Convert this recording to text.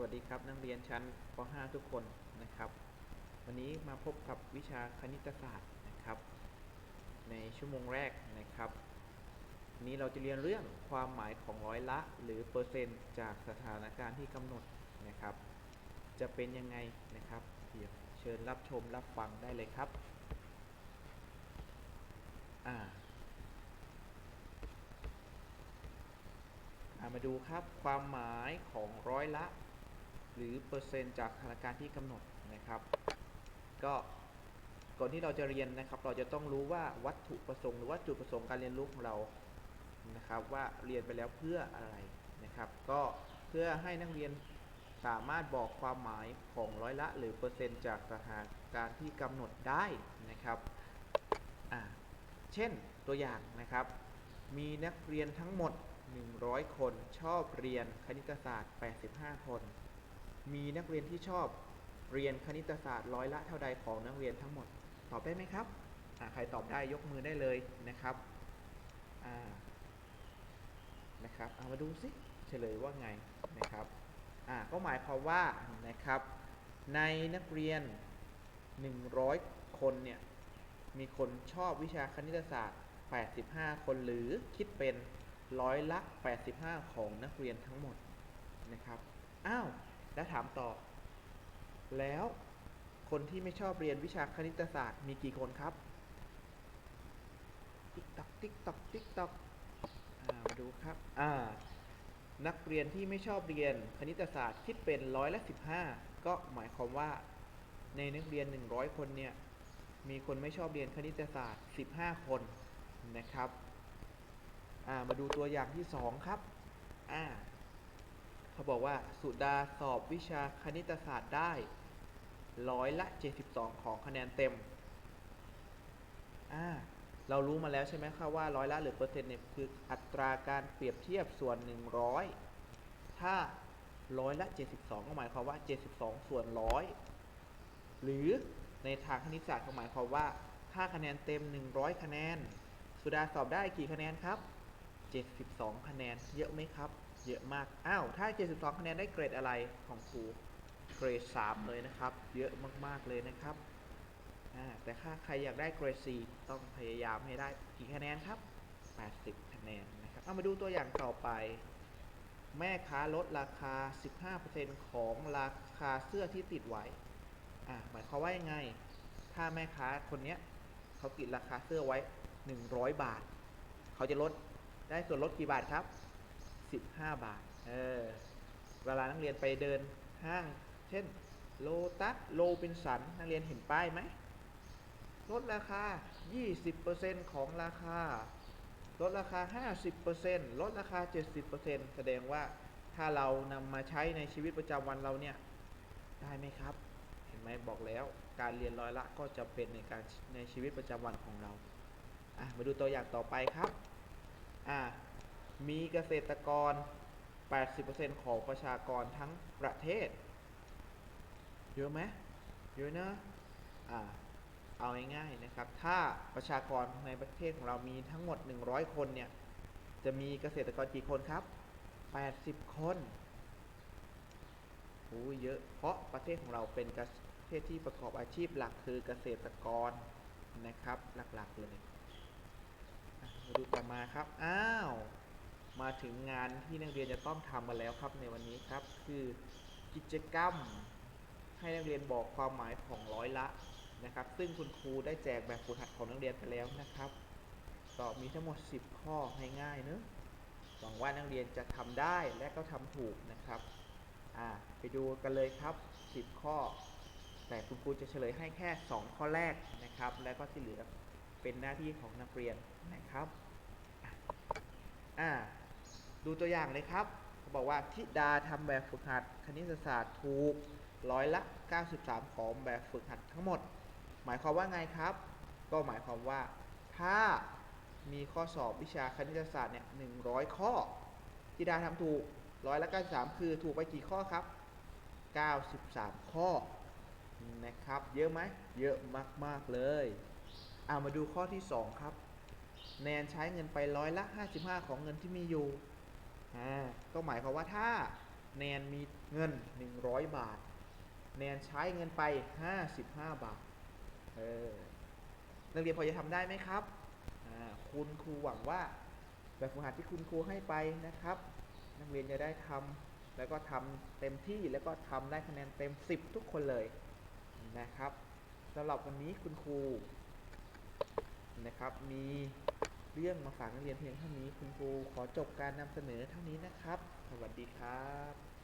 วัสดีครับนักเรียนชั้นป .5 ทุกคนนะครับ วันนี้มาพบกับวิชาคณิตศาสตร์นะครับ ในชั่วโมงแรกนะครับนนี้เราจะเรียนเรื่องความหมายของร้อยละ หรือเปอร์เซ็นต์จากสถานการณ์ที่กำหนดนะครับ จะเป็นยังไงนะครับเดี๋ยวเชิญรับชมรับฟังได้เลยครับอ่าอ่ามาดูครับความหมายของร้อยละ หรือเปอร์เซ็นต์จากสถานการณ์ที่กำหนดนะครับ ก็ก่อนที่เราจะเรียนนะครับ เราจะต้องรู้ว่าวัตถุประสงค์หรือว่าจุดประสงค์การเรียนรู้ของเรานะครับว่าเรียนไปแล้วเพื่ออะไรนะครับ ก็เพื่อให้นักเรียนสามารถบอกความหมายของร้อยละ หรือเปอร์เซ็นต์จากสถานการณ์ที่กำหนดได้นะครับเช่นตัวอย่างนะครับ มีนักเรียนทั้งหมด 100 คนชอบเรียนคณิตศาสตร์ 85 คน มีนักเรียนที่ชอบเรียนคณิตศาสตร์ร้อยละเท่าใดของนักเรียนทั้งหมด ตอบได้ไหมครับ ใครตอบได้ยกมือได้เลยนะครับนะครับ เอามาดูสิเฉลยว่าไงนะครับก็หมายความว่านะครับในนักเรียน 100 คนเนี่ยมีคนชอบวิชาคณิตศาสตร์ 85 คนหรือคิดเป็นร้อยละ 85 ของนักเรียนทั้งหมดนะครับ อ้าว แล้วถามต่อ แล้วคนที่ไม่ชอบเรียนวิชาคณิตศาสตร์มีกี่คนครับ ติ๊กตอกติ๊กตอกติ๊กตอกมาดูครับ อ่า นักเรียนที่ไม่ชอบเรียนคณิตศาสตร์คิดเป็นร้อยละ15ก็หมายความว่า ในนักเรียน 100 คนเนี่ย มีคนไม่ชอบเรียนคณิตศาสตร์ 15 คนนะครับ อ่า มาดูตัวอย่างที่ 2 ครับ อ่า เขาบอกว่าสุดาสอบวิชาคณิตศาสตร์ได้ร้อยละ 72 ของคะแนนเต็ม อ่า เรารู้มาแล้วใช่ไหมครับว่าร้อยละหรือเปอร์เซ็นต์เนี่ยคืออัตราการเปรียบเทียบส่วน 100 ถ้าร้อยละ 72 ก็หมายความว่า 72 ส่วนร้อยหรือในทางคณิตศาสตร์ก็หมายความว่าถ้าคะแนนเต็ม 100 คะแนน สุดาสอบได้กี่คะแนนครับ 72 คะแนน เยอะไหมครับ เยอะมาก อ้าว ถ้า 72 คะแนนได้เกรดอะไรของครูเกรด 3 เลยนะครับ เยอะมาก ๆ เลยนะครับ แต่ถ้าใครอยากได้เกรด 4 ต้องพยายามให้ได้กี่คะแนนครับ 80 คะแนนนะครับ เอามาดูตัวอย่างต่อไป แม่ค้าลดราคา 15%ของราคาเสื้อที่ติดไว้ อ่าหมายความว่ายังไง ถ้าแม่ค้าคนนี้เขาติดราคาเสื้อไว้ 100 บาท เขาจะลดได้ส่วนลดกี่บาทครับ 15 บาท เออ เวลานักเรียนไปเดินห้าง เช่น โลตัส โลบินสัน นักเรียนเห็นป้ายไหม ลดราคา 20%ของราคา ลดราคา 50%ลดราคา 70%แสดงว่าถ้าเรานำมาใช้ในชีวิตประจำวันเราเนี่ย ได้ไหมครับ เห็นไหมบอกแล้ว การเรียนร้อยละก็จะเป็นในการในชีวิตประจำวันของเรา อะ มาดูตัวอย่างต่อไปครับ อ่า มีเกษตรกร 80%ของประชากรทั้งประเทศ เยอะไหมเยอะนะอ่าเอาง่ายๆนะครับ ถ้าประชากรในประเทศของเรามีทั้งหมด 100 คนเนี่ย จะมีเกษตรกรกี่คนครับ 80 คนโอ้เยอะ เพราะประเทศของเราเป็นประเทศที่ประกอบอาชีพหลักคือเกษตรกรนะครับ หลักๆเลยมาดูต่อมาครับ อ้าว มาถึงงานที่นักเรียนจะต้องทำมาแล้วครับในวันนี้ครับคือกิจกรรมให้นักเรียนบอกความหมายของร้อยละนะครับ ซึ่งคุณครูได้แจกแบบฝึกหัดของนักเรียนไปแล้วนะครับก็มีทั้งหมด 10 ข้อง่ายๆเนอะหวังว่านักเรียนจะทำได้และก็ทำถูกนะครับอ่าไปดูกันเลยครับ 10 ข้อ แต่คุณครูจะเฉลยให้แค่ 2 ข้อแรกนะครับ แล้วก็ที่เหลือเป็นหน้าที่ของนักเรียนนะครับอ่า ดูตัวอย่างเลยครับเขาบอกว่าทิดาทำแบบฝึกหัดคณิตศาสตร์ถูกร้อยละ 93 ของแบบฝึกหัดทั้งหมด หมายความว่าไงครับ ก็หมายความว่าถ้ามีข้อสอบวิชาคณิตศาสตร์เนี่ย100 ข้อทิดาทำถูกร้อยละ 93 คือถูกไปกี่ข้อครับ 93 ข้อนะครับ เยอะไหมเยอะมาก ๆ เลยเอามาดูข้อที่ 2 ครับ แนนใช้เงินไปร้อยละ 55 ของเงินที่มีอยู่ อ่าก็หมายความว่าถ้าแนนมีเงิน 100 บาท แนนใช้เงินไป 55 บาท เออ นักเรียนพอจะทำได้ไหมครับ อ่า คุณครูหวังว่า แบบฝึกหัดที่คุณครูให้ไปนะครับ นักเรียนจะได้ทำแล้วก็ทำเต็มที่แล้วก็ทำได้คะแนนเต็ม 10 ทุกคนเลยนะครับสำหรับวันนี้คุณครูนะครับมี เรื่องมาฝากนักเรียนเพียงเท่านี้ คุณครูขอจบการนำเสนอเท่านี้นะครับ สวัสดีครับ